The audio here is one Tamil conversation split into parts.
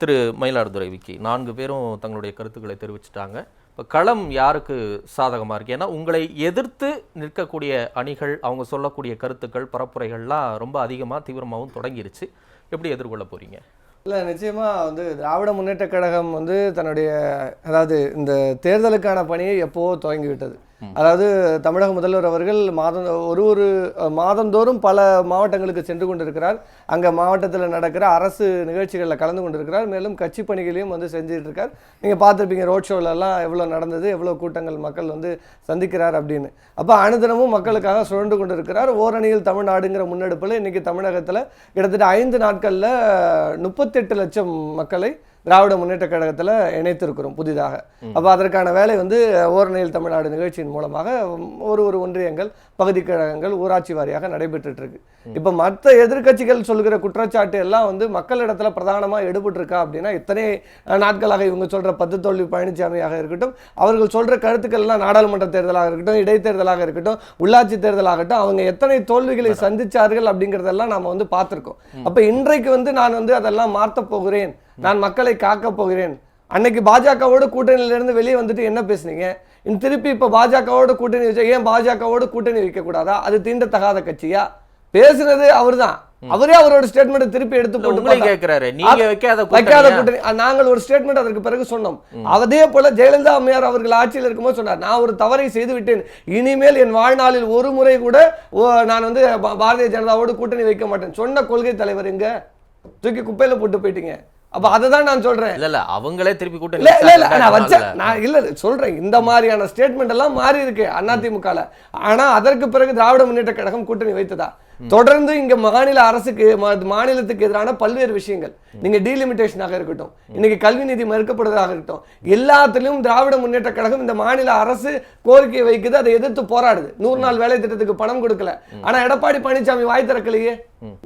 திரு மயிலாடுதுறை விக்கி நான்கு பேரும் தங்களுடைய கருத்துக்களை தெரிவிச்சிட்டாங்க. இப்போ களம் யாருக்கு சாதகமாக இருக்கு? ஏன்னா உங்களை எதிர்த்து நிற்கக்கூடிய அணிகள் அவங்க சொல்லக்கூடிய கருத்துக்கள் பரப்புரைகள்லாம் ரொம்ப அதிகமாக தீவிரமாகவும் தொடங்கிருச்சு. எப்படி எதிர்கொள்ள போகிறீங்க இல்லை நிச்சயமாக வந்து திராவிட முன்னேற்ற கழகம் வந்து தன்னுடைய அதாவது இந்த தேர்தலுக்கான பணியை எப்போவோ துவங்கிவிட்டது. அதாவது தமிழக முதல்வர் அவர்கள் மாதம் ஒரு ஒரு மாதந்தோறும் பல மாவட்டங்களுக்கு சென்று கொண்டிருக்கிறார். அங்கே மாவட்டத்தில் நடக்கிற அரசு நிகழ்ச்சிகளில் கலந்து கொண்டிருக்கிறார். மேலும் கட்சி பணிகளையும் வந்து செஞ்சுட்டு இருக்கார் நீங்கள் பார்த்துருப்பீங்க ரோட் ஷோலெல்லாம் எவ்வளோ நடந்தது எவ்வளோ கூட்டங்கள் மக்கள் வந்து சந்திக்கிறார் அப்படின்னு. அப்போ அனுதினமும் மக்களுக்காக சுழண்டு கொண்டிருக்கிறார். ஓரணியில் தமிழ்நாடுங்கிற முன்னெடுப்பில் இன்றைக்கி தமிழகத்தில் கிட்டத்தட்ட ஐந்து நாட்களில் முப்பத்தெட்டு லட்சம் மக்களை திராவிட முன்னேற்ற கழகத்தில் இணைத்திருக்கிறோம் புதிதாக. அப்போ அதற்கான வேலை வந்து ஓரணியில் தமிழ்நாடு நிகழ்ச்சியின் மூலமாக ஒரு ஒரு ஒன்றியங்கள் பகுதி கழகங்கள் ஊராட்சி வாரியாக நடைபெற்றுட்டு இருக்கு இப்போ மற்ற எதிர்க்கட்சிகள் சொல்கிற குற்றச்சாட்டு எல்லாம் வந்து மக்களிடத்துல பிரதானமாக எடுபட்டு இருக்கா அப்படின்னா இத்தனை நாட்களாக இவங்க சொல்ற பத்து தோல்வி பழனிசாமியாக இருக்கட்டும் அவர்கள் சொல்ற கருத்துக்கள் எல்லாம் நாடாளுமன்ற தேர்தலாக இருக்கட்டும் இடைத்தேர்தலாக இருக்கட்டும் உள்ளாட்சி தேர்தலாகட்டும் அவங்க எத்தனை தோல்விகளை சந்திச்சார்கள் அப்படிங்கிறதெல்லாம் நாம வந்து பார்த்திருக்கோம். அப்ப இன்றைக்கு வந்து நான் வந்து அதெல்லாம் மாற்றப் போகிறேன் நான் மக்களை காக்க போகிறேன். அன்னைக்கு பாஜகவோட கூட்டணியில இருந்து வெளியே வந்துட்டு என்ன பேசுனீங்க? திருப்பி இப்ப பாஜகவோட கூட்டணி வச்சா ஏன் பாஜகவோட கூட்டணி வைக்க கூடாதா? அது தீண்டத்தகாத கட்சியா? பேசுனது அவர்தான். அவரே அவரோட ஸ்டேட்மெண்ட் திருப்பி எடுத்து போட்டு கேட்கிறாரு நீங்க வைக்காத வைக்காத? கூட்டணி. நாங்கள் ஒரு ஸ்டேட்மெண்ட் அதற்கு பிறகு சொன்னோம். அதே போல ஜெயலலிதா அம்மையார் அவர்கள் ஆட்சியில் இருக்கும்போது சொன்னார். நான் ஒரு தவறை செய்து விட்டேன். இனிமேல் என் வாழ்நாளில் ஒரு முறை கூட நான் வந்து பாரதிய ஜனதாவோடு கூட்டணி வைக்க மாட்டேன். சொன்ன கொள்கை தலைவர் எங்க? தூக்கி குப்பையில போட்டு போயிட்டீங்க. அப்ப அதை தான் நான் சொல்றேன். இல்ல இல்ல அவங்களே திருப்பி கூட்டணி இல்ல இல்ல நான் வச்சேன் நான் இல்ல இல்ல, சொல்றேன். இந்த மாதிரியான ஸ்டேட்மெண்ட் எல்லாம் மாறி இருக்கு அதிமுகல ஆனா அதற்கு பிறகு திராவிட முன்னேற்ற கழகம் கூட்டணி வைத்ததா? தொடர்ந்து இங்க மாநில அரசுக்கு மாநிலத்துக்கு எதிரான பல்வேறு விஷயங்கள். நீங்க டீலிமிட்டேஷனாக இருக்கட்டும். இன்னைக்கு கல்வி நிதி மறுக்கப்படுவதாக இருக்கட்டும். எல்லாத்திலும் திராவிட முன்னேற்ற கழகம் இந்த மாநில அரசு கோரிக்கை வைக்குது அதை எதிர்த்து போராடுது. நூறு நாள் வேலை திட்டத்துக்கு பணம் கொடுக்கல. ஆனா எடப்பாடி பழனிசாமி வாய் திறக்கலையே?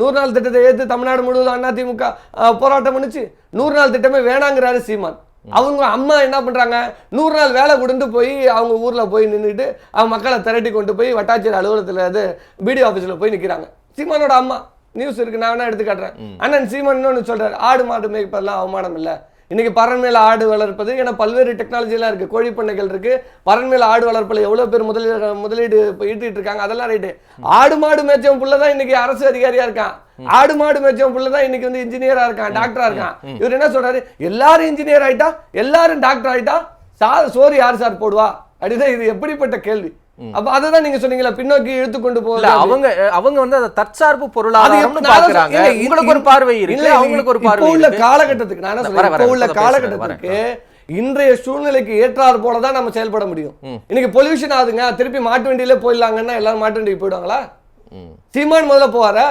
நூறு நாள் திட்டத்தை ஏத்து தமிழ்நாடு முழுவதும் அதிமுக போராட்டம் பண்ணுச்சு? நூறு நாள் திட்டமே வேணாங்கிறாரு சீமான். அவங்க அம்மா என்ன பண்றாங்க? நூறு நாள் வேலை கொடுத்து போய் அவங்க ஊர்ல போய் நின்றுட்டு அவங்க மக்களை திரட்டி கொண்டு போய் வட்டாட்சியர் அலுவலகத்துல இது பிடிஓ ஆஃபீஸில் போய் நிக்கிறாங்க. சீமானோட அம்மா. நியூஸ் இருக்கு நான் வேணா எடுத்து காட்டுறேன். அண்ணன் சீமான் சொல்றாரு ஆடு மாடு மேய்ப்பதெல்லாம் அவமானம் இல்ல. இன்னைக்கு பறன் மேலே ஆடு வளர்ப்பது ஏன்னா பல்வேறு டெக்னாலஜிலாம் இருக்குது இருக்கு. கோழி பண்ணைகள் இருக்கு. பறன் மேல ஆடு வளர்ப்பில் எவ்வளோ பேர் முதலீடு முதலீடு இப்போ ஈட்டிட்டு இருக்காங்க? அதெல்லாம் ரைட்டு ஆடு மாடு மேய்ச்சவன் புள்ள தான் இன்னைக்கு அரசு அதிகாரியா இருக்கான். ஆடு மாடு மேய்ச்சவன் புள்ள தான் இன்னைக்கு வந்து இன்ஜினியரா இருக்கான் டாக்டரா இருக்கான். இவர் என்ன சொல்றாரு? எல்லாரும் இன்ஜினியர் ஆயிட்டா? எல்லாரும் டாக்டர் ஆயிட்டா? சார் சோறு யார் சார் போடுவா? அப்படிதான் இது எப்படிப்பட்ட கேள்வி. அப்ப அதுதான் நீங்க சொன்னீங்களா பின்னோக்கி இழுத்து கொண்டு போகுது. அவங்க அவங்க வந்து அதை தற்சார்பு பொருளாதாரம்னு பாக்குறாங்க. உங்களுக்கு ஒரு பார்வை இருக்கு இல்ல, அவங்களுக்கு ஒரு பார்வை உள்ள காலகட்டத்துக்கு நான் சொல்றேன் உள்ள காலகட்டத்துக்கு இன்றைய சூழ்நிலைக்கு ஏற்றாறு போல தான் நம்ம செயல்பட முடியும். இன்னைக்கு பொல்யூஷன் ஆகுதுங்க திருப்பி மாட்டு வண்டியில போயிடலாங்கன்னா எல்லாரும் மாட்டு வண்டிக்கு போயிடுவாங்களா. சீமான் முதல்ல போவாரா?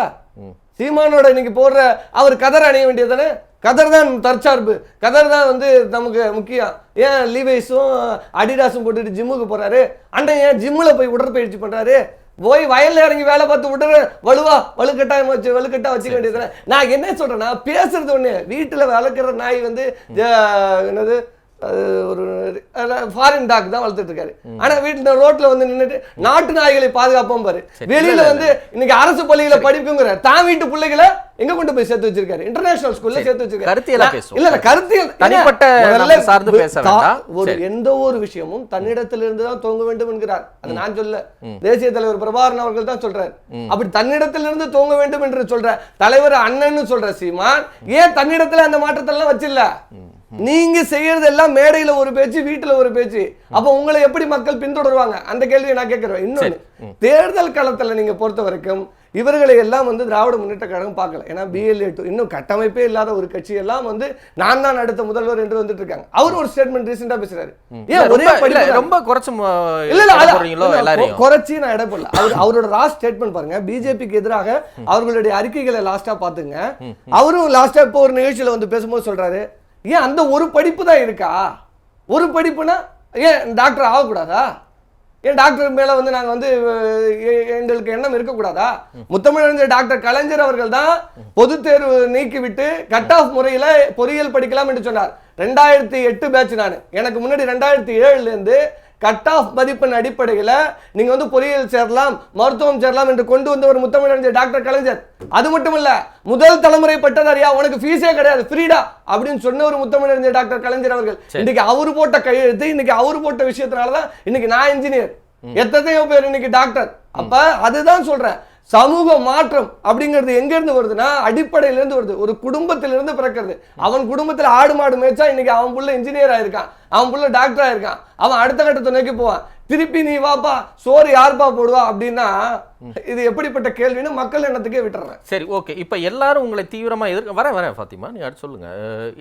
சீமானோட இன்னைக்கு போடுற அவர் கதர் அணிய வேண்டியது தானே? கதர் தான் தற்சார்பு. கதர் தான் வந்து நமக்கு முக்கியம் ஏன் லீவைஸும் அடிடாஸும் போட்டுட்டு ஜிம்முக்கு போறாரு? அண்ணன் ஏன் ஜிம்மில் போய் உடற்பயிற்சி பண்றாரு? போய் வயல்ல இறங்கி வேலை பார்த்து விட்டுற வலுவா வலுக்கட்டாயம் வச்சு வலுக்கட்டா வச்சுக்க வேண்டியது நான் என்ன சொல்றேன்னா பேசுறது ஒண்ணு. வீட்டுல வளர்க்குற நாய் வந்து என்னது? அது ஒரு ஃபாரின் டாக் தான் வளர்த்துட்டு இருக்காரு ஆனா வீட்டுல ரோட்ல வந்து நின்னுட்டு நாட்டு நாய்களை பாதுகாப்போம் பாரு. வெளியில வந்து இன்னைக்கு அரசு பள்ளியில படிப்புங்கிற தான் வீட்டு பிள்ளைகளை எங்க கொண்டு போய் சேர்த்து வச்சிருக்காரு? இன்டர்நேஷனல் ஸ்கூல்ல சேர்த்து வச்சிருக்காரு. கருத்தியலா. இல்ல இல்ல கருத்தியல் தனிப்பட்ட சார்ந்து பேச. ஒரு. எந்த ஒரு விஷயமும் தன்னிடத்திலிருந்து தான் துவங்க வேண்டும் என்கிறார். அது நான் சொல்ல. தேசிய தலைவர் பிரபாகரன் அவர்கள் தான் சொல்றாரு. அப்படி தன்னிடத்திலிருந்து துவங்க வேண்டும் என்று சொல்ற தலைவர் அண்ணன்னு சொல்ற சீமான் ஏன் தன்னிடத்துல அந்த மாற்றத்தை எல்லாம் வச்சில்ல நீங்க செய்யறது எல்லாம் மேடையில ஒரு பேச்சு வீட்டுல ஒரு பேச்சு. அப்ப உங்களை எப்படி மக்கள் பின்தொடருவாங்க? அந்த கேள்வியை நான் கேட்கிறேன். இன்னொன்னு தேர்தல் களத்துல நீங்க பொறுத்த வரைக்கும் இவர்களை எல்லாம் வந்து திராவிட முன்னேற்ற கழகம் பார்க்கல. ஏன்னா பிஎல்ஏ டூ இன்னும் கட்டமைப்பே இல்லாத ஒரு கட்சி எல்லாம் வந்து நான் தான் அடுத்த முதல்வர் என்று வந்துட்டு இருக்காங்க. அவர் ஒரு ஸ்டேட்மெண்ட் ரீசெண்டா பேசுறாரு. ஏன் ஒரே ரொம்ப- குறைச்சு இல்ல இல்ல குறைச்சி நான் இடம் போடல. அவர் அவரோட லாஸ்ட் ஸ்டேட்மெண்ட் பாருங்க. பிஜேபிக்கு எதிராக அவர்களுடைய அறிக்கைகளை லாஸ்டா பாத்துங்க அவரும் லாஸ்டா இப்போ ஒரு நிகழ்ச்சியில வந்து பேசும்போது சொல்றாரு. ஏன் அந்த ஒரு படிப்பு தான் இருக்கா? ஒரு படிப்புனா ஏன் டாக்டர் ஆகக்கூடாதா? ஏன் டாக்டர் மேல வந்து நாங்க வந்து எங்களுக்கு எண்ணம் இருக்கக்கூடாதா? முத்தமிழறிஞர் டாக்டர் கலைஞர் அவர்கள் தான் பொது தேர்வு நீக்கிவிட்டு கட் ஆஃப் முறையில பொறியியல் படிக்கலாம் என்று சொன்னார். ரெண்டாயிரத்தி எட்டு பேட்ச் நான். எனக்கு முன்னாடி ரெண்டாயிரத்தி ஏழுல இருந்து கட் ஆஃப் மதிப்பெண் அடிப்படையில நீங்க வந்து பொறியியல் சேரலாம் மருத்துவம் சேரலாம் என்று கொண்டு வந்த ஒரு முத்தமிழறிஞர் டாக்டர் கலைஞர். அது மட்டும் இல்ல முதல் தலைமுறை பட்டதாரியா உனக்கு ஃபீஸே கிடையாது ஃப்ரீடா அப்படின்னு சொன்ன ஒரு முத்தமிழறிஞர் டாக்டர் கலைஞர் அவர்கள். இன்னைக்கு அவரு போட்ட கையெழுத்து இன்னைக்கு அவரு போட்ட விஷயத்தினாலதான் இன்னைக்கு நான் இன்ஜினியர் எத்தனையோ பேர் இன்னைக்கு டாக்டர் அப்ப அதுதான் சொல்றேன். சமூக மாற்றம் அப்படிங்கிறது எங்கேருந்து வருதுன்னா அடிப்படையிலேருந்து வருது. ஒரு குடும்பத்திலிருந்து பிறக்கிறது. அவன் குடும்பத்தில் ஆடு மாடு மேய்ச்சா இன்னைக்கு அவன் புள்ள இன்ஜினியர் ஆயிருக்கான். அவன் புள்ள டாக்டர் ஆயிருக்கான். அவன் அடுத்த கட்டத்தை நோக்கி போவான். திருப்பி நீ வாப்பா சோறு யார்ப்பா போடுவா அப்படின்னா இது எப்படிப்பட்ட கேள்வின்னு மக்கள் எண்ணத்துக்கே விட்டுறேன். சரி ஓகே. இப்போ எல்லாரும் உங்களை தீவிரமா எதிர்க்க வரேன் வரேன் ஃபாத்திமா நீ அடுத்து சொல்லுங்க.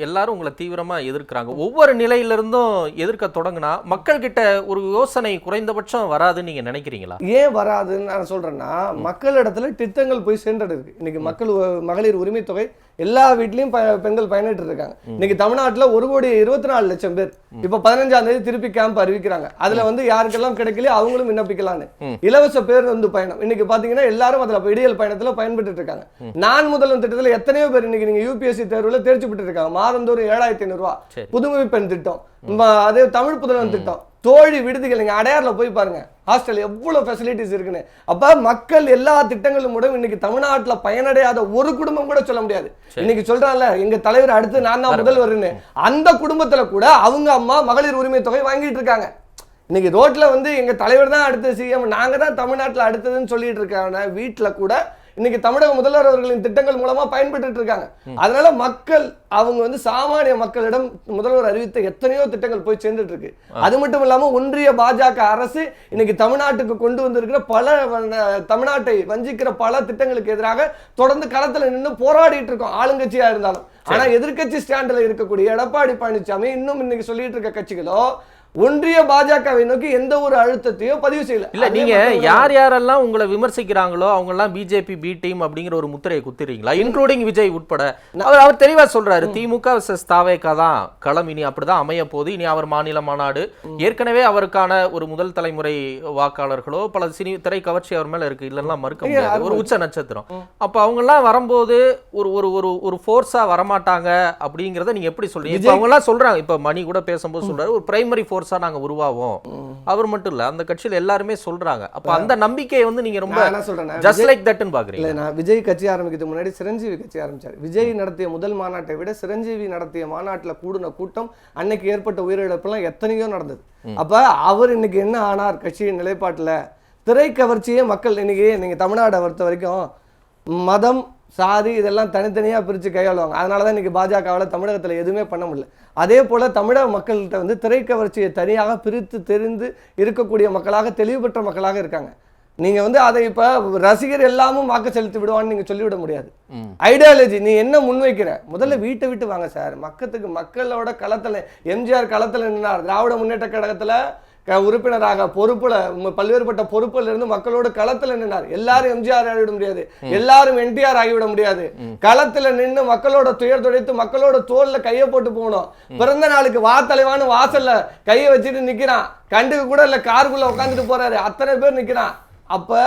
எல்லாரும் உங்களை தீவிரமா எதிர்க்கிறாங்க. ஒவ்வொரு நிலையிலிருந்தும் எதிர்க்க தொடங்குனா மக்கள் கிட்ட ஒரு யோசனை குறைந்தபட்சம் வராதுன்னு நீங்க நினைக்கிறீங்களா? ஏன் வராதுன்னு நான் சொல்றேன்னா மக்களிடத்துல திட்டங்கள் போய் சென்றடைருக்கு இன்னைக்கு மக்கள் மகளிர் உரிமை தொகை எல்லா வீட்லயும் பெண்கள் பயணிட்டு இருக்காங்க. இன்னைக்கு தமிழ்நாட்டுல ஒரு கோடி இருபத்தி நாலு லட்சம் பேர் இப்ப பதினஞ்சாம் தேதி திருப்பி கேம்ப் அறிவிக்கிறாங்க. அதுல வந்து யாருக்கெல்லாம் கிடைக்கலையோ அவங்களும் விண்ணப்பிக்கலாம்னு. இலவச பேர் வந்து பயணம். இன்னைக்கு பாத்தீங்கன்னா எல்லாரும் அதுல விடியல் பயணத்துல பயன்பட்டு இருக்காங்க நான் முதல்வன் திட்டத்துல எத்தனையோ பேர் இன்னைக்கு நீங்க யூபிஎஸ்சி தேர்வுல தேர்ச்சி பெற்று இருக்காங்க மாதந்தோறும் ஏழாயிரத்தி ஐநூறு சரி. புதுமை பெண் திட்டம் அதே தமிழ் புதல்வன் திட்டம். தோழி விடுதிகள் நீங்க அடையாறுல போய் பாருங்க. ஹாஸ்டல் எவ்வளவு ஃபெசிலிட்டிஸ் இருக்குன்னு. அப்ப மக்கள் எல்லா திட்டங்களும் கூட இன்னைக்கு தமிழ்நாட்டுல பயனடையாத ஒரு குடும்பம் கூட சொல்ல முடியாது. இன்னைக்கு சொல்றான்ல எங்க தலைவர் அடுத்து நான் தான் முதல்வர்னு அந்த குடும்பத்துல கூட அவங்க அம்மா மகளிர் உரிமை தொகை வாங்கிட்டு இருக்காங்க இன்னைக்கு ரோட்ல வந்து எங்க தலைவர் தான் அடுத்த சிஎம் நாங்க தான் தமிழ்நாட்டுல அடுத்ததுன்னு சொல்லிட்டு இருக்காங்க. வீட்டுல கூட இன்னைக்கு தமிழக முதல்வர் அவர்களின் திட்டங்கள் மூலமா பயன்பட்டு இருக்காங்க. அதனால மக்கள் அவங்க வந்து சாமானிய மக்களிடம் முதல்வர் அறிவித்த எத்தனையோ திட்டங்கள் போய் சேர்ந்துட்டு இருக்கு. அது மட்டும் இல்லாம ஒன்றிய பாஜக அரசு இன்னைக்கு தமிழ்நாட்டுக்கு கொண்டு வந்திருக்கிற பல தமிழ்நாட்டை வஞ்சிக்கிற பல திட்டங்களுக்கு எதிராக தொடர்ந்து களத்துல நின்று போராடிட்டு இருக்கோம். ஆளுங்கட்சியா இருந்தாலும். ஆனா எதிர்க்கட்சி ஸ்டாண்டில் இருக்கக்கூடிய எடப்பாடி பழனிசாமி இன்னும் இன்னைக்கு சொல்லிட்டு இருக்க கட்சிகளோ ஒன்றிய பாஜகவை நோக்கி எந்த ஒரு அழுத்தத்தையோ பதிவு செய்யல. இல்ல நீங்க யார் யாரெல்லாம் உங்களை விமர்சிக்கிறாங்களோ அவங்க எல்லாம் பிஜேபி பி டீம் அப்படிங்கிற ஒரு முத்திரையை குத்துறீங்களா இன்க்ளூடிங் விஜய் உட்பட. அவர் அவர் தெளிவா சொல்றாரு திமுக vs தாவேகா தான் களம் இனி அப்படிதான் அமைய போகுது. இனி அவர் மாநில மாநாடு. ஏற்கனவே அவருக்கான ஒரு முதல் தலைமுறை வாக்காளர்களோ பல சினி திரை கவர்ச்சி அவர் மேல இருக்கு. இல்லைன்னா மறுக்க முடியாது. ஒரு உச்ச நட்சத்திரம். அப்ப அவங்க எல்லாம் வரும்போது ஒரு ஒரு ஒரு ஒரு ஃபோர்ஸா வரமாட்டாங்க அப்படிங்கறத நீங்க எப்படி சொல்றீங்க? இப்ப அவங்க எல்லாம் சொல்றாங்க. இப்ப மணி கூட பேசும்போது சொல்றாரு. ஒரு பிரைமரி ஃபோர்ஸா நாங்க உருவாவோம். அவர் மட்டும் இல்ல அந்த கட்சியில எல்லாருமே சொல்றாங்க. அப்ப அந்த நம்பிக்கையை வந்து நீங்க ரொம்ப சொல்றேன்னா ஜஸ்ட் லைக் தட்னு இல்ல பாக்குறீங்க. நான் விஜய் கட்சி ஆரம்பிக்கிறதுக்கு முன்னாடி சிரஞ்சீவி கட்சி ஆரம்பிச்சார். விஜய் நடத்திய முதல் மாநாட்டை விட சிரஞ்சீவி நடத்திய மாநாட்டுல கூடின கூட்டம் அன்னைக்கு ஏற்பட்ட உயிரிழப்பெல்லாம் எத்தனையோ நடந்தது. அப்ப அவர் இன்னைக்கு என்ன ஆனார் கட்சியின் நிலைப்பாட்டுல? திரை கவர்ச்சியே மக்கள் இன்னைக்கு நீங்க தமிழ்நாடை பொறுத்த வரைக்கும் மதம் சாதி இதெல்லாம் தனித்தனியா பிரிச்சு கையாளுவாங்க. அதனால தான் இன்னைக்கு பாஜகவால் தமிழகத்துல எதுவுமே பண்ண முடியல. அதே போல தமிழக மக்கள்கிட்ட வந்து திரை கவர்ச்சியை தனியாக பிரித்து தெரிந்து இருக்கக்கூடிய மக்களாக தெளிவு பெற்ற மக்களாக இருக்காங்க. நீங்க வந்து அதை இப்ப ரசிகர் எல்லாமும் வாக்கு செலுத்தி விடுவான்னு நீங்க சொல்லிவிட முடியாது. ஐடியாலஜி நீ என்ன முன்வைக்கிற? முதல்ல வீட்டை விட்டு வாங்க சார். மக்கத்துக்கு மக்களோட களத்துல எம்ஜிஆர் களத்துல நின்னார். திராவிட முன்னேற்ற கழகத்துல உறுப்பினராக பொறுப்புல பல்வேறுபட்ட பொறுப்புல இருந்து மக்களோட களத்துல நின்னார். எல்லாரும் எம்ஜிஆர் ஆகிவிட முடியாது. எல்லாரும் என்டிஆர் ஆகிவிட முடியாது. களத்துல நின்னு மக்களோட துயர் துடைத்து மக்களோட தோல்ல கைய போட்டு போகணும். பிறந்த நாளுக்கு வா தலைவான்னு வாசல்ல கையை வச்சுட்டு நிக்கிறான். கண்டுக்கு கூட இல்ல காருக்குள்ள உட்காந்துட்டு போறாரு. அத்தனை பேர் நிக்கிறான். அப்ப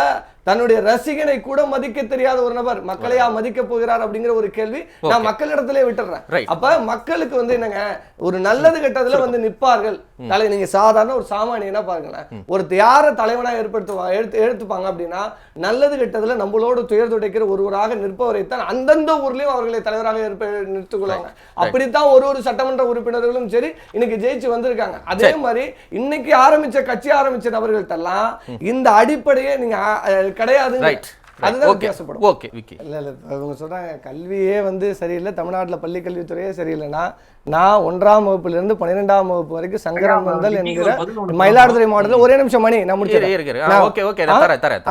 தன்னுடைய ரசிகனை கூட மதிக்க தெரியாத ஒரு நபர் மக்களையா மதிக்க போகிறார் அப்படிங்கிற ஒரு கேள்வி நான் மக்களிடத்திலே விட்டுறேன். அப்ப மக்களுக்கு வந்து என்னங்க ஒரு நல்லது கெட்டதுல வந்து நிப்பார்கள் தலை நீங்க சாதாரண ஒரு சாமானியனா பாருங்களேன். ஒரு யார தலைவனா ஏற்படுத்துவா எடுத்து எடுத்துப்பாங்க அப்படின்னா நல்லது கெட்டதுல நம்மளோட துயர் துடைக்கிற ஒருவராக நிற்பவரைத்தான் அந்தந்த ஊர்லயும் அவர்களை தலைவராக ஏற்ப நிறுத்திக் கொள்வாங்க அப்படித்தான் ஒரு ஒரு சட்டமன்ற உறுப்பினர்களும் சரி இன்னைக்கு ஜெயிச்சு வந்திருக்காங்க. அதே மாதிரி இன்னைக்கு ஆரம்பிச்ச கட்சி ஆரம்பிச்ச நபர்கள்ட்டெல்லாம் இந்த அடிப்படையே நீங்க அஹ், கிடையாதுங்க ரைட் அதுதான் ஓகே வித்தியாசப்படும். ஓகே விக்கி. இல்ல இல்ல இப்ப இவங்க சொல்றாங்க கல்வியே வந்து சரியில்லை. தமிழ்நாட்டுல பள்ளி கல்வித்துறையே சரியில்லைன்னா நான் ஒன்றாம் வகுப்புல இருந்து பன்னிரெண்டாம் வகுப்பு வரைக்கும் சங்கரன் வந்தல் என்கிற மயிலாடுதுறை மாவட்டத்தில் ஒரே நிமிஷம் மணி நான்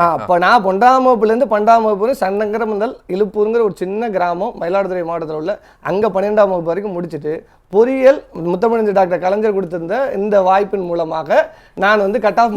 ஆ, அப்ப நான் ஒன்றாம் வகுப்புல இருந்து பன்னெண்டாம் வகுப்பு வரை சங்கரமந்தல் இழுப்பூருங்கிற ஒரு சின்ன கிராமம் மயிலாடுதுறை மாவட்டத்தில் உள்ள அங்க பன்னிரெண்டாம் வகுப்பு வரைக்கும் முடிச்சிட்டு பொறியியல் முத்தமிழஞ்சு டாக்டர் கலைஞர் கொடுத்திருந்த இந்த வாய்ப்பின் மூலமாக நான் வந்து கட் ஆஃப்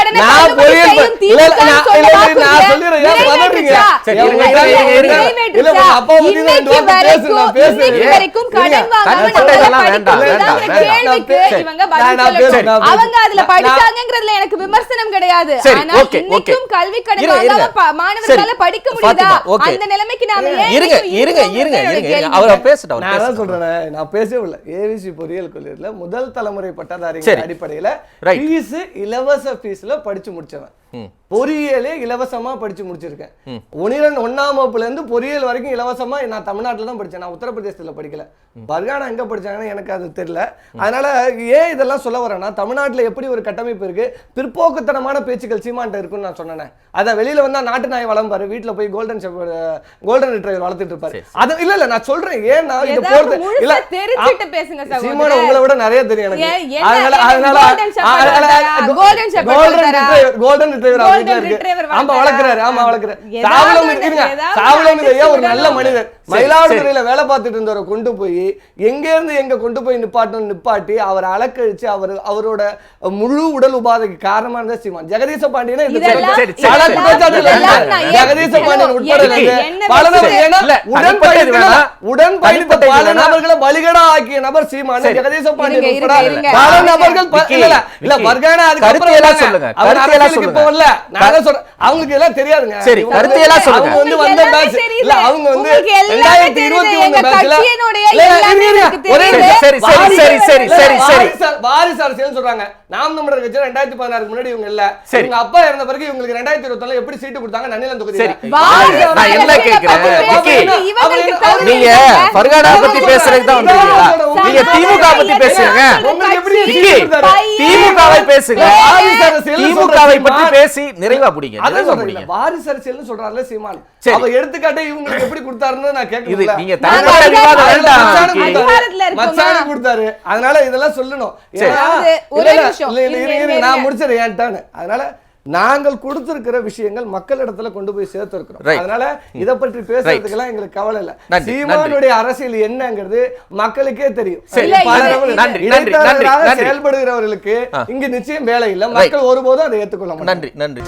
எனக்கு விமர்சனம். நான் இல்ல நான் நான் ஏன் பதறீங்க? சரி. இல்ல, உங்க அப்பா நான் நான் பேசுறேன். வரைக்கும் கடன் வாங்காம வேண்டாம், வேண்டாம், கேள்விக்கு. இவங்க பதில் சொல்லணும். அவங்க அதுல படிச்சாங்கங்கிறதுல எனக்கு கிடையாது ஆனா இன்னைக்கும். கல்வி கடன் வாங்காம மாணவர்களால படிக்க முடியுதா. அந்த நிலைமைக்கு நாம ஏன் இருங்க இருங்க இருங்க இருங்க. அவர் பேசிட்டு அவர் நான் அதான் பேசட்டும். சொல்றேன் நான் பேசவே இல்லை ஏவிசி பொறியியல் கல்லூரியில முதல் தலைமுறை பட்டதாரிகள். அடிப்படையில. ஃபீஸ் இலவச ஃபீஸ்ல படித்து முடித்தவன் பொறியியலே இலவசமா படிச்சு முடிச்சிருக்கேன். ஒனிரன் ஒன்னாம் வகுப்புல இருந்து பொறியியல் வரைக்கும் இலவசமா நான் தமிழ்நாட்டுல தான் படிச்சேன். நான் உத்தரப்பிரதேசத்துல படிக்கல. பர்கானா எங்க படிச்சாங்கன்னு எனக்கு அது தெரியல. அதனால ஏன் இதெல்லாம் சொல்ல வரேன்னா தமிழ்நாட்டுல எப்படி ஒரு கட்டமைப்பு இருக்கு? பிற்போக்குத்தனமான பேச்சுக்கள் சீமான்ட்ட இருக்குன்னு நான் சொன்னேன். அதான் வெளியில வந்தா நாட்டு நாய் வளம்பாரு வீட்டுல போய் கோல்டன் கோல்டன் ரிட்ரைவர் வளர்த்துட்டு இருப்பாரு. அது இல்ல இல்ல நான் சொல்றேன். ஏன் நான் இது முழுசா இல்ல தெரிஞ்சுட்டு பேசுங்க சகோதரர். சீமான உங்களை விட நிறைய தெரியும் எனக்கு. அதனால அதனால கோல்டன்? ரிட்ரைவர் இருக்கு. ஆமா? வளர்க்கறாரு ஆமா வளர்க்கறாரு சாவலம் ஏதாவது சாவலம் ஐயா ஒரு நல்ல மனிதர். மயிலாடுதுறையில வேலை பார்த்துட்டு இருந்தவரை கொண்டு போய் எங்க இருந்து எங்க கொண்டு போய் நிப்பாட்டணும் நிப்பாட்டி அவரை அலக்கழிச்சு அவர் அவரோட முழு உடல் உபாதைக்கு காரணமா இருந்த சீமான் ஜெகதீச பாண்டியனே ஜெகதீச பாண்டியன் உட்பட உடன் பயணித்த பல. நபர்களை பலிகடா ஆக்கிய நபர் சீமான் சரி. ஜெகதீச பாண்டியன் உட்பட பல. நபர்கள் இல்ல, இல்ல. வர்கானா அதுக்கப்புறம். சொல்லுங்க. இப்ப வரல. நான் சொல்றேன். அவங்களுக்கு எல்லாம் தெரியாதுங்க சரி, கருத்தியலா வந்து- சொல்லுங்க. அவங்க வந்து வந்த எல்லாமே. தெரியுது. இல்ல, அவங்க வந்து உங்களுக்கு எல்லாமே 2021 தெரியுது. எங்க batchல- கட்சியினுடைய இல்ல, இல்ல, எல்லாமே இருங்க, எனக்கு ஒரே தெரியுது. நிமிஷம். சரி, சரி, வாரிசு- சரி, சரி, இல்ல, சரி, சரி. வாரிசு- வாரிசு அரசியல்னு சொல்றாங்க நாம் தமிழர் கட்சி ரெண்டாயிரத்தி பதினாறுக்கு முன்னாடி இவங்க இல்ல சரி. இவங்க அப்பா இறந்த பிறகு இவங்களுக்கு ரெண்டாயிரத்தி இருபத்தி எப்படி சீட்டு கொடுத்தாங்க நன்னிலம். வாரிசு நான் என்ன தகுதி நீங்க பத்தி பேசுறதுக்கு தான் வந்திருக்கீங்களா நீங்க திமுக பத்தி பேசுங்க திமுகவை பேசுங்க. திமுகவை பற்றி சீமான். பேசி நிறைவா பிடிங்க அதான் நிறைவா சொல்றேன். பிடிங்க. இல்ல, வாரிசு அரசியல்னு சொல்றாருல சீமான். சரி. அவ எடுத்துக்காட்டே இவங்களுக்கு எப்படி கொடுத்தாருன்னு நான் இது நீங்க தனிப்பட்ட விவாதம் வேண்டாம். இருக்கோமா? மச்சானு கொடுத்தாரு. அதனால இதெல்லாம் சொல்லணும். நான். முடிச்சிடறேன் ஏன்ட்டான்னு அதனால நாங்கள் கொடுத்திருக்கிற விஷயங்கள் மக்களிடத்துல கொண்டு போய் சேர்த்திருக்கிறோம். அதனால இத பற்றி பேசுறதுக்கெல்லாம் எங்களுக்கு கவலை இல்ல. சீமானுடைய அரசியல் என்னங்கிறது மக்களுக்கே தெரியும். செயல்படுகிறவர்களுக்கு இங்க நிச்சயம் வேலை இல்லை. மக்கள் ஒருபோதும் அதை ஏற்றுக்கொள்ள நன்றி நன்றி.